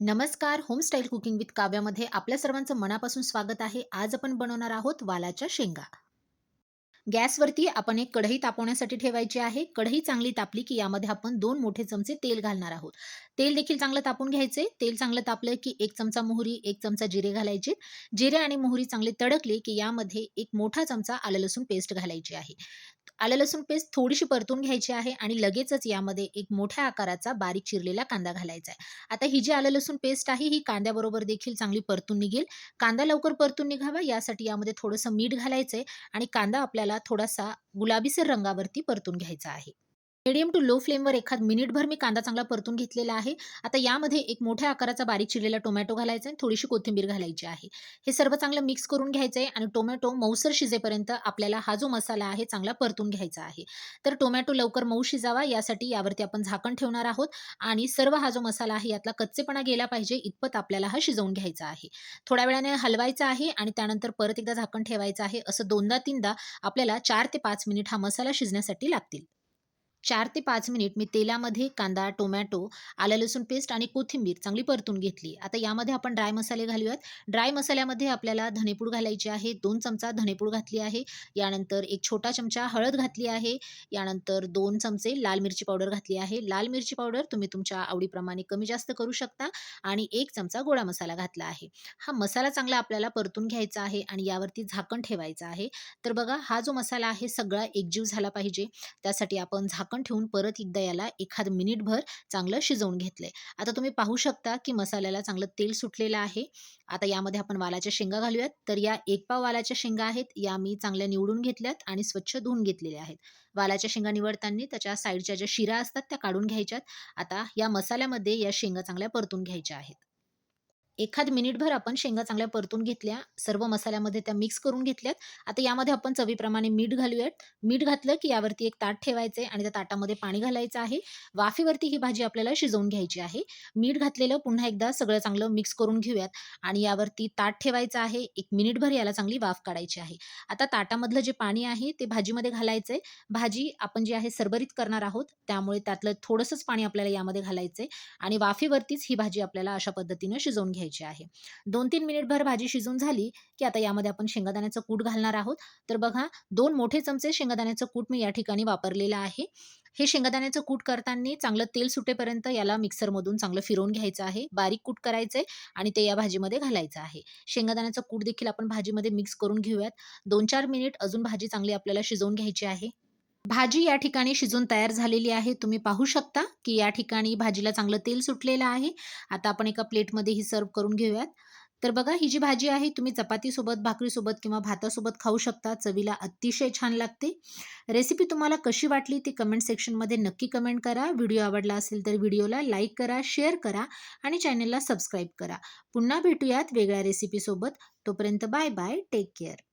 नमस्कार होमस्टाईल cooking with काव्यामध्ये आपल्या सर्वांचं मनापासून स्वागत आहे. आज आपण बनवणार आहोत वालाच्या शेंगा. गॅसवरती आपण एक कढई तापवण्यासाठी ठेवायची आहे. कढई चांगली तापली की यामध्ये आपण दोन मोठे चमचे तेल घालणार आहोत. तेल देखील चांगलं तापून घ्यायचे. तेल चांगलं तापलं की एक चमचा मोहरी एक चमचा जिरे घालायचे. जिरे आणि मोहरी चांगले तडकले की यामध्ये एक मोठा चमचा आलं लसूण पेस्ट घालायची आहे. आलं लसूण पेस्ट थोडीशी परतून घ्यायची आहे आणि लगेचच यामध्ये एक मोठ्या आकाराचा बारीक चिरलेला कांदा घालायचा आहे. आता ही जी आलं लसूण पेस्ट आहे ही कांद्याबरोबर देखील चांगली परतून निघेल. कांदा लवकर परतून निघावा यासाठी यामध्ये थोडंसं मीठ घालायचं आहे आणि कांदा आपल्याला थोडासा गुलाबीसर रंगावरती परतून घ्यायचा आहे. मिडियम टू लो फ्लेमवर एखाद मिनिटभर मी कांदा चांगला परतून घेतलेला आहे. आता यामध्ये एक मोठ्या आकाराचा बारीक चिरलेला टोमॅटो घालायचा आहे थोडीशी कोथिंबीर घालायची आहे. हे सर्व चांगलं मिक्स करून घ्यायचं आहे आणि टोमॅटो मऊसर शिजेपर्यंत आपल्याला हा जो मसाला आहे चांगला परतून घ्यायचा आहे. तर टोमॅटो लवकर मऊ शिजावा यासाठी यावरती आपण झाकण ठेवणार आहोत आणि सर्व हा जो मसाला आहे यातला कच्चेपणा गेला पाहिजे इतपत आपल्याला हा शिजवून घ्यायचा आहे. थोड्या वेळाने हलवायचा आहे आणि त्यानंतर परत एकदा झाकण ठेवायचं आहे. असं दोनदा तीनदा आपल्याला चार ते पाच मिनिट हा मसाला शिजण्यासाठी लागतील. चार ते पाच मिनिट मी तेलामध्ये कांदा टोमॅटो आलं लसूण पेस्ट आणि कोथिंबीर चांगली परतून घेतली आता यामध्ये आपण ड्राय मसाले घालूयात. ड्राय मसाल्यामध्ये आपल्याला धनेपूड घालायची आहे. दोन चमचा धनेपूड घातली आहे. यानंतर एक छोटा चमचा हळद घातली आहे. यानंतर दोन चमचे लाल मिरची पावडर घातली आहे. लाल मिरची पावडर तुम्ही तुमच्या आवडीप्रमाणे कमी जास्त करू शकता आणि एक चमचा गोडा मसाला घातला आहे. हा मसाला चांगला आपल्याला परतून घ्यायचा आहे आणि यावरती झाकण ठेवायचं आहे. तर बघा हा जो मसाला आहे सगळा एकजीव झाला पाहिजे. त्यासाठी आपण झाकण झाकण ठेवून परत एकदा याला एखाद मिनिटभर चांगलं शिजवून घेतलंय. आता तुम्ही पाहू शकता की मसाल्याला चांगलं तेल सुटलेलं आहे. आता यामध्ये आपण वालाच्या शेंगा घालूयात. तर या एक पाव वालाच्या शेंगा आहेत. या मी चांगल्या निवडून घेतल्यात आणि स्वच्छ धुवून घेतलेल्या आहेत. वालाच्या शेंगा निवडताना त्याच्या साईडच्या ज्या शिरा असतात त्या काढून घ्यायच्यात. आता या मसाल्यामध्ये या शेंगा चांगल्या परतून घ्यायच्या आहेत. एखाद मिनिटभर आपण शेंगा चांगल्या परतून घेतल्या सर्व मसाल्यामध्ये त्या मिक्स करून घेतल्यात. आता यामध्ये आपण चवीप्रमाणे मीठ घालूयात. मीठ घातलं की यावरती एक ताट ठेवायचं आहे आणि त्या ताटामध्ये पाणी घालायचं आहे. वाफेवरती ही भाजी आपल्याला शिजवून घ्यायची आहे. मीठ घातलेलं पुन्हा एकदा सगळं चांगलं मिक्स करून घेऊयात आणि यावरती ताट ठेवायचं आहे. एक मिनिटभर याला चांगली वाफ काढायची आहे. आता ताटामधलं जे पाणी आहे ते भाजीमध्ये घालायचं आहे भाजी आपण जी आहे सरबरीत करणार आहोत त्यामुळे त्यातलं थोडंसंच पाणी आपल्याला यामध्ये घालायचं आहे आणि वाफेवरतीच ही भाजी आपल्याला अशा पद्धतीनं शिजवून घ्यायची घ्यायची आहे. दोन तीन मिनिटभर भाजी शिजून झाली की आता यामध्ये आपण शेंगादाण्याचं कूट घालणार आहोत. तर बघा दोन मोठे चमचे शेंगादाण्याचं कूट मी या ठिकाणी वापरलेलं आहे. हे शेंगादाण्याचं कूट करताना चांगलं तेल सुटेपर्यंत याला मिक्सरमधून चांगलं फिरवून घ्यायचं आहे. बारीक कूट करायचंय आणि ते या भाजीमध्ये घालायचं आहे. शेंगादाण्याचं कूट देखील आपण भाजीमध्ये मिक्स करून घेऊयात. दोन चार मिनिट अजून भाजी चांगली आपल्याला शिजवून घ्यायची आहे. भाजी या ठिकाणी शिजून तयार झालेली आहे. तुम्ही पाहू शकता की या ठिकाणी भाजीला चांगलं तेल सुटलेलं आहे. आता आपण एका प्लेटमध्ये ही सर्व करून घेऊयात. तर बघा ही जी भाजी आहे तुम्ही चपातीसोबत भाकरीसोबत किंवा भातासोबत खाऊ शकता. चवीला अतिशय छान लागते. रेसिपी तुम्हाला कशी वाटली ती कमेंट सेक्शनमध्ये नक्की कमेंट करा. व्हिडिओ आवडला असेल तर व्हिडिओला लाईक करा शेअर करा आणि चॅनलला सबस्क्राईब करा. पुन्हा भेटूयात वेगळ्या रेसिपीसोबत. तोपर्यंत बाय बाय टेक केअर.